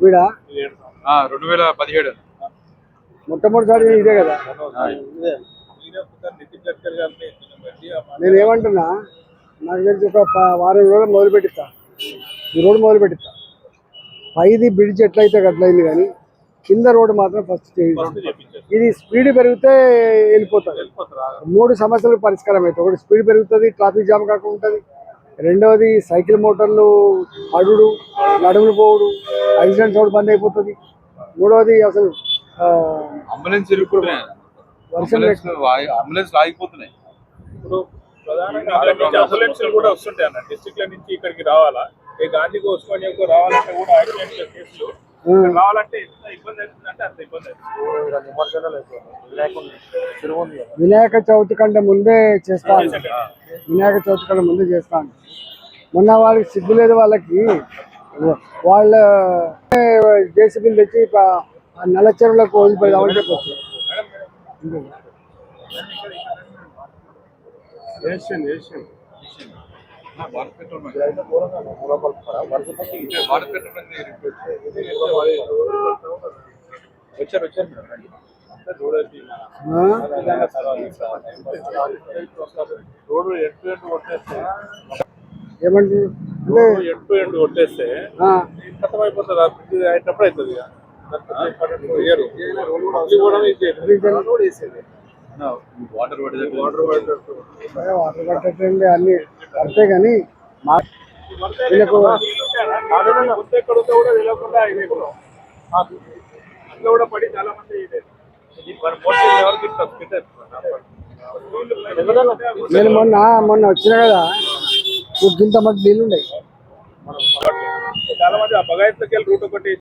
వీడ ఏడు సంవత్సరాలు. రెండు వేల పదిహేడు. మొట్టమొదటిసారి ఇదే కదా? నేను ఏమంటున్నా నాకు తెలిసి ఒక వారం రోజులు మొదలు పెట్టిస్తా ఈ రోడ్డు మొదలు పెట్టిస్తా పైది బ్రిడ్జ్ ఎట్లయితే అట్లయింది కానీ కింద రోడ్డు మాత్రం ఫస్ట్ చేయించాలి చేపించారు ఇది స్పీడ్ పెరిగితే వెళ్ళిపోతుంది వెళ్ళిపోతారా. మూడు సమస్యలకు పరిష్కారం అవుతాయి ఒకటి స్పీడ్ పెరుగుతుంది ట్రాఫిక్ జామ్ కాకుండా ఉంటుంది రెండవది సైకిల్ మోటార్లు అడుడు నడుములు పోవుడు యాక్సిడెంట్స్ కూడా బంద్ అయిపోతుంది. మూడవది అసలు అంబులెన్స్ అంబులెన్స్ అంబులెన్స్ ఆగిపోతున్నాయి. ఇప్పుడు ప్రధానంగా అక్కడి నుంచి అంబులెన్స్లు కూడా వస్తుంటాయి అన్న. డిస్ట్రిక్ట్ల నుంచి ఇక్కడికి రావాలా? ఈ గాంధీకి వస్తుకొని రావాలంటే కూడా యాక్సిడెంట్ కేసులు అంత ఇబ్బంది అవుతుంది. వినాయక చవితి కంటే ముందే చేస్తాను వినాయక చవితి కంటే ముందే చేస్తాను మొన్న వాళ్ళకి సిగ్గు లేదు వాళ్ళకి. వాళ్ళ జేసీబీలు తెచ్చి నల్ల చెరువులకు చెప్పొచ్చు. భారత్ పెట్రోల్ భారత్ పెట్రోల్ వచ్చారు వచ్చారు? రోడ్డు కొట్టేస్తే రోడ్డు ఎంటు ఎంటు కొట్టేస్తే ఆ, ఖతం అయిపోతుంది ఆ బ్రిడ్జ్ అయినప్పుడు అవుతుంది ఇక. కూడా వాటర్ వాటర్ వాటర్ అదే వాటర్ కట్టండి అన్ని కడితే కానీ మా వీళ్ళకు కూడా పడి చాలా మంది. నేను మొన్న మొన్న వచ్చిన కదా ఇంత మంది నీళ్ళు ఉన్నాయి చాలా మంది ఆ బగాయత్లకి వెళ్ళి రూట్ ఒకటి